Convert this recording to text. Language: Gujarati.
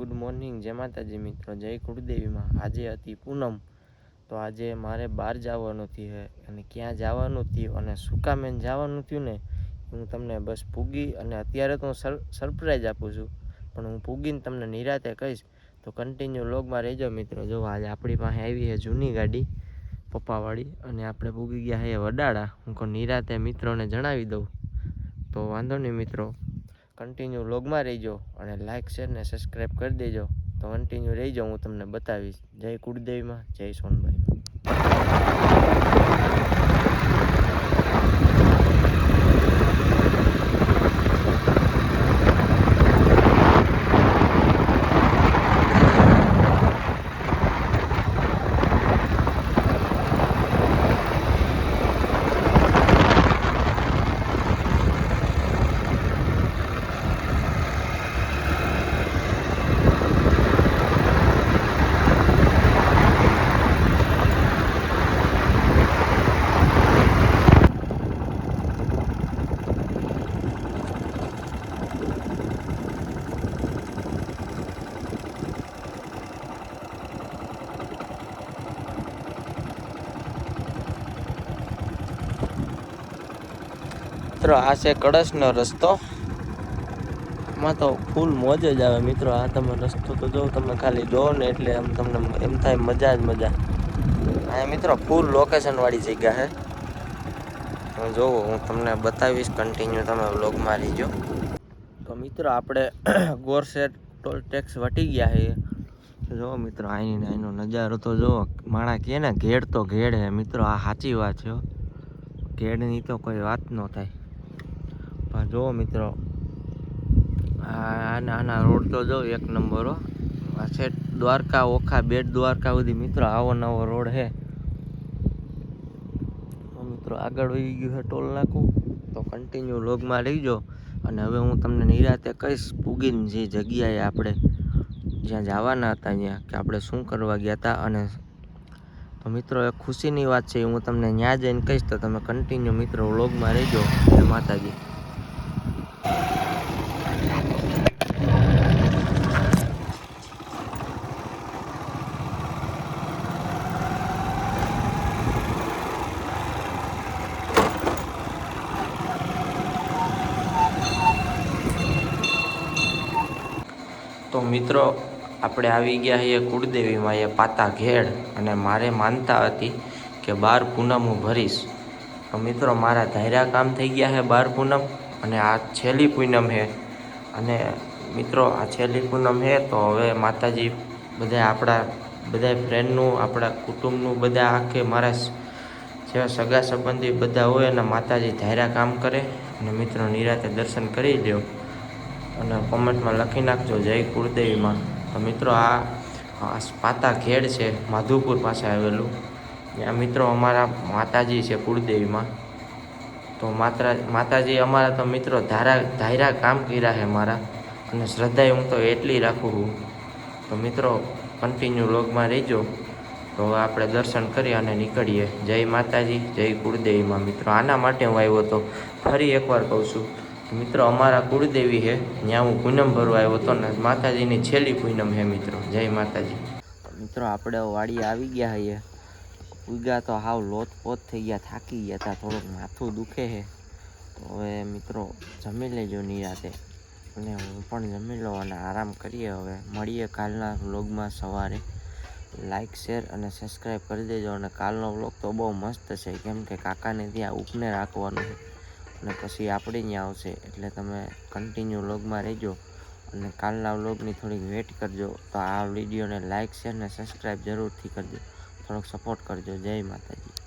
Good morning. જય માતાજી મિત્રો. જય કુળદેવીમાં. આજે હતી પૂનમ. તો આજે મારે બહાર જવાનું થયું અને ક્યાં જવાનું થયું અને શું કામ એને જવાનું થયું ને હું તમને બસ પૂગી અને અત્યારે તો હું સર સરપ્રાઈઝ આપું છું. પણ હું પૂગીને તમને નિરાતે કહીશ. તો કન્ટિન્યુ લોગમાં રહેજો મિત્રો. જો આજે આપણી પાસે આવી છે જૂની ગાડી, પપ્પાવાળી, અને આપણે પૂગી ગયા છે વડાળા. હું કહું, નિરાતે મિત્રોને જણાવી દઉં. તો વાંધો નહીં મિત્રો. કન્ટિન્યુ લોગમાં રહીજો અને લાઇક શેર ને સબસ્ક્રાઈબ કરી દેજો. તો કન્ટિન્યુ રહીજો, હું તમને બતાવીશ. જય કુળદેવીમાં, જય સોનભાઈ મિત્રો, આ છે કળશનો રસ્તો. એમાં તો ફૂલ મોજ જ આવે મિત્રો, આ તમે રસ્તો તો જો તમે ખાલી જો ને એટલે એમ તમને એમ થાય મજા જ મજા. આ મિત્રો ફૂલ લોકેશનવાળી જગ્યા છે. તમે જોવો, હું તમને બતાવીશ કન્ટિન્યુ તમે વ્લોગમાં રહીજો. તો મિત્રો, આપણે ગોરસેટ ટોલ ટેક્સ વટી ગયા છે. જો મિત્રો અહીંની અહીંનો નજારો તો જો માણા કહે ને, ઘેડ તો ઘેડ હે મિત્રો, આ સાચી વાત છે ઘેડની તો કોઈ વાત ન થાય. પણ જો મિત્રો. આ આના આના રોડ તો જો એક નંબર આ છે દ્વારકા, ઓખા, બેટ દ્વારકા સુધી મિત્રો આવો નવો રોડ છે મિત્રો આગળ વહી ગયું છે ટોલ નાખું તો કન્ટિન્યુ લોગમાં રહીજો. અને હવે હું તમને નિરાતે કહીશ, પૂગીને જે જગ્યાએ આપણે જ્યાં જવાના હતા ત્યાં, કે આપણે શું કરવા ગયા હતા અને તો મિત્રો એ ખુશીની વાત છે હું તમને ત્યાં જઈને કહીશ, તો તમે કન્ટિન્યુ મિત્રો વ્લોગમાં રહેજો. જય માતાજી. તો મિત્રો, આપણે આવી ગયા છીએ કુળદેવીમાં એ પાતા ઘેડ અને મારે માનતા હતી કે બાર પૂનમ હું ભરીશ. તો મિત્રો, મારા ધાર્યા કામ થઈ ગયા છે બાર પૂનમ અને આ છેલ્લી પૂનમ છે. અને મિત્રો, આ છેલ્લી પૂનમ છે તો હવે માતાજી બધા આપણા બધા ફ્રેન્ડનું આપણા કુટુંબનું બધા આખે મારા જેવા સગા સંબંધી બધા હોય અને માતાજી ધાર્યા કામ કરે. અને મિત્રો, નિરાતે દર્શન કરી લ્યો. અને કોમેન્ટમાં લખી નાખજો, જય કુળદેવીમાં. તો મિત્રો આ પાતા ઘેડ છે, માધુપુર પાસે આવેલું. ત્યાં મિત્રો અમારા માતાજી છે કુળદેવીમાં. તો માત્રા, માતાજી અમારા તો મિત્રો ધારા, ધાયરા કામ કર્યા છે મારા અને શ્રદ્ધા હું તો એટલી રાખું છું. તો મિત્રો કન્ટિન્યુ લોગમાં રહેજો. તો આપણે દર્શન કરી અને નીકળીએ. જય માતાજી, જય કુળદેવીમાં. મિત્રો આના માટે હું આવ્યો હતો ફરી એકવાર કહું છું. મિત્રો, અમારા કુળદેવી છે. ત્યાં હું પૂનમ ભરવા આવ્યો હતો ને માતાજીની છેલ્લી પૂનમ છે મિત્રો. જય માતાજી. મિત્રો, આપણે વાડી આવી ગયા છીએ. ઉગ્યા તો હાવ લોતપોત થઈ ગયા, થાકી ગયા હતા, થોડુંક માથું દુખે છે. તો હવે મિત્રો, જમી લેજો નિરાતે. અને હું પણ જમી લઉં અને આરામ કરીએ હવે. મળીએ કાલના વ્લોગમાં સવારે. લાઇક શેર અને સબસ્ક્રાઈબ કરી દેજો. અને કાલનો વ્લોગ તો બહુ મસ્ત છે. કેમ કે કાકાને ત્યાં ઉપને રાખવાનું છે. અને પછી આપણે ત્યાં આવશે. એટલે તમે કન્ટિન્યુ વ્લોગમાં રહેજો અને કાલના વ્લોગની થોડીક વેટ કરજો. તો આ વિડીયોને લાઇક શેર અને સબસ્ક્રાઈબ જરૂરથી કરજો. થોડોક સપોર્ટ કરજો. જય માતાજી.